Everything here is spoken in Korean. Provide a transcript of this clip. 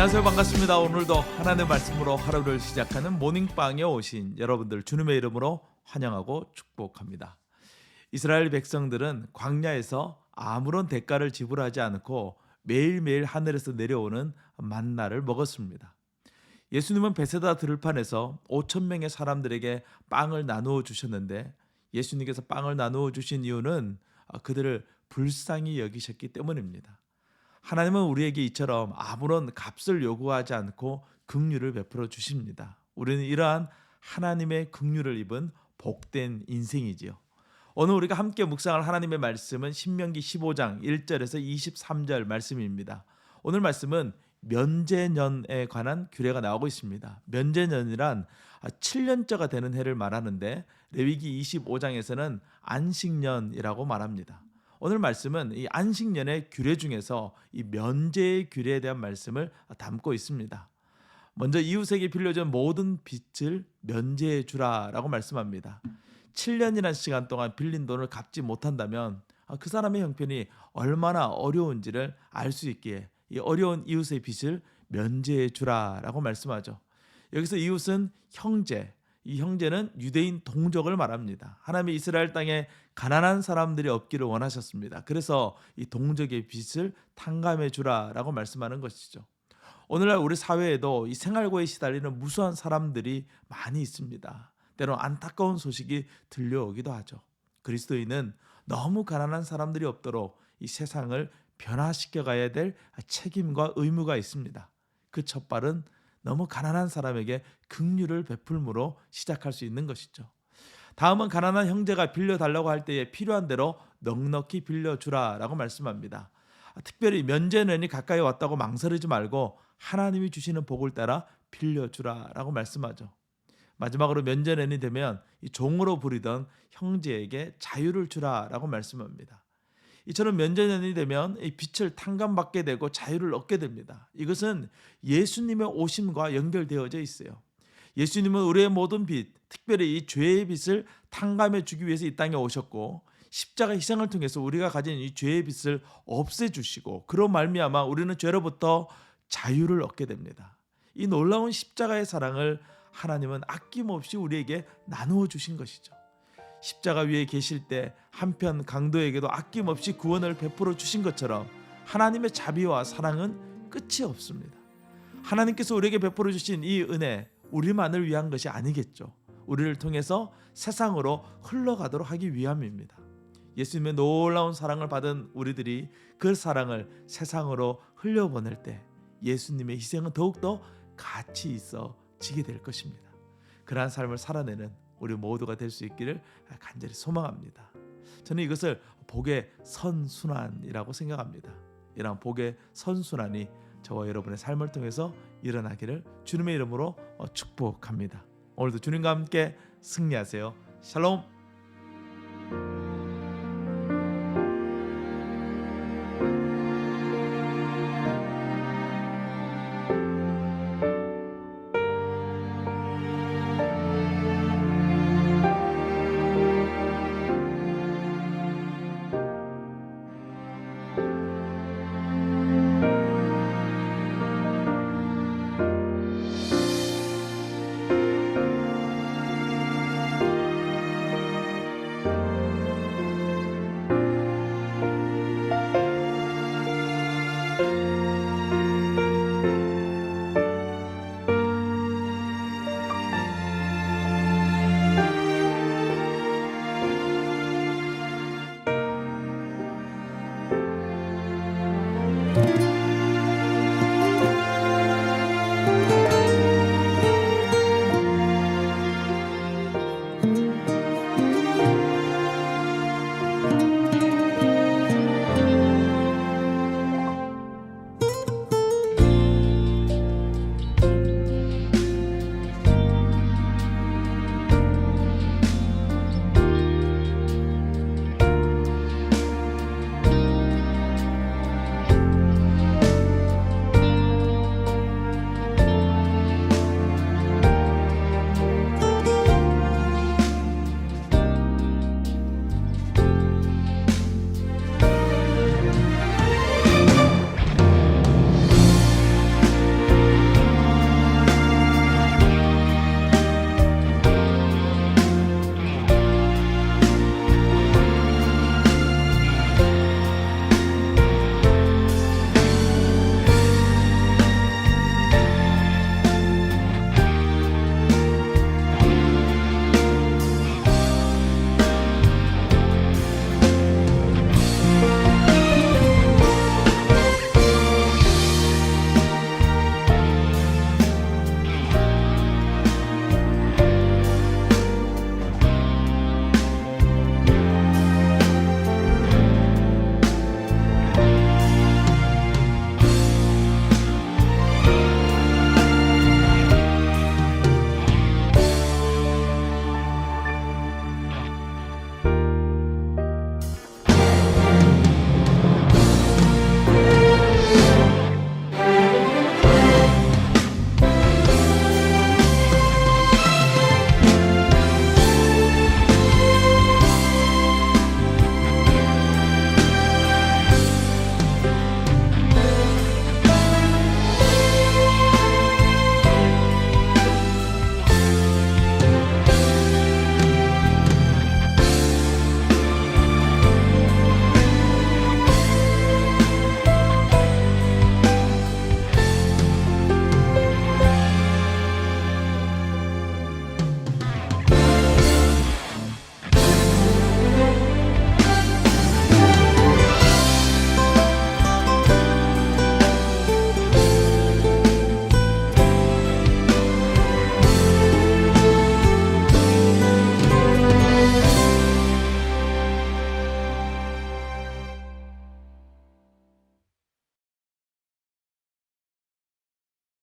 안녕하세요. 반갑습니다. 오늘도 하나님의 말씀으로 하루를 시작하는 모닝빵에 오신 여러분들 주님의 이름으로 환영하고 축복합니다. 이스라엘 백성들은 광야에서 아무런 대가를 지불하지 않고 매일매일 하늘에서 내려오는 만나를 먹었습니다. 예수님은 베세다 들판에서 5천 명의 사람들에게 빵을 나누어 주셨는데 예수님께서 빵을 나누어 주신 이유는 아, 그들을 불쌍히 여기셨기 때문입니다. 하나님은 우리에게 이처럼 아무런 값을 요구하지 않고 긍휼을 베풀어 주십니다. 우리는 이러한 하나님의 긍휼을 입은 복된 인생이지요. 오늘 우리가 함께 묵상할 하나님의 말씀은 신명기 15장 1절에서 23절 말씀입니다. 오늘 말씀은 면제년에 관한 규례가 나오고 있습니다. 면제년이란 7년째가 되는 해를 말하는데 레위기 25장에서는 안식년이라고 말합니다. 오늘 말씀은 이 안식년의 규례 중에서 이 면제의 규례에 대한 말씀을 담고 있습니다. 먼저 이웃에게 빌려준 모든 빚을 면제해 주라라고 말씀합니다. 7년이라는 시간 동안 빌린 돈을 갚지 못한다면 아, 그 사람의 형편이 얼마나 어려운지를 알 수 있기에 이 어려운 이웃의 빚을 면제해 주라라고 말씀하죠. 여기서 이웃은 형제, 이 형제는 유대인 동족을 말합니다. 하나님이 이스라엘 땅에 가난한 사람들이 없기를 원하셨습니다. 그래서 이 동족의 빚을 탕감해 주라라고 말씀하는 것이죠. 오늘날 우리 사회에도 이 생활고에 시달리는 무수한 사람들이 많이 있습니다. 때로 안타까운 소식이 들려오기도 하죠. 그리스도인은 너무 가난한 사람들이 없도록 이 세상을 변화시켜 가야 될 책임과 의무가 있습니다. 그 첫발은 너무 가난한 사람에게 긍휼을 베풀므로 시작할 수 있는 것이죠. 다음은 가난한 형제가 빌려 달라고 할 때에 필요한 대로 넉넉히 빌려 주라라고 말씀합니다. 특별히 면제년이 가까이 왔다고 망설이지 말고 하나님이 주시는 복을 따라 빌려 주라라고 말씀하죠. 마지막으로 면제년이 되면 이 종으로 부리던 형제에게 자유를 주라라고 말씀합니다. 이처럼 면제년이 되면 이 빛을 탕감받게 되고 자유를 얻게 됩니다. 이것은 예수님의 오심과 연결되어져 있어요. 예수님은 우리의 모든 빚, 특별히 이 죄의 빚을 탕감해 주기 위해서 이 땅에 오셨고 십자가 희생을 통해서 우리가 가진 이 죄의 빚을 없애 주시고 그로 말미암아 우리는 죄로부터 자유를 얻게 됩니다. 이 놀라운 십자가의 사랑을 하나님은 아낌없이 우리에게 나누어 주신 것이죠. 십자가 위에 계실 때 한편 강도에게도 아낌없이 구원을 베풀어 주신 것처럼 하나님의 자비와 사랑은 끝이 없습니다. 하나님께서 우리에게 베풀어 주신 이 은혜 우리만을 위한 것이 아니겠죠. 우리를 통해서 세상으로 흘러가도록 하기 위함입니다. 예수님의 놀라운 사랑을 받은 우리들이 그 사랑을 세상으로 흘려보낼 때 예수님의 희생은 더욱더 가치 있어 지게 될 것입니다. 그러한 삶을 살아내는 우리 모두가 될 수 있기를 간절히 소망합니다. 저는 이것을 복의 선순환이라고 생각합니다. 이러한 복의 선순환이 저와 여러분의 삶을 통해서 일어나기를 주님의 이름으로 축복합니다. 오늘도 주님과 함께 승리하세요. 샬롬.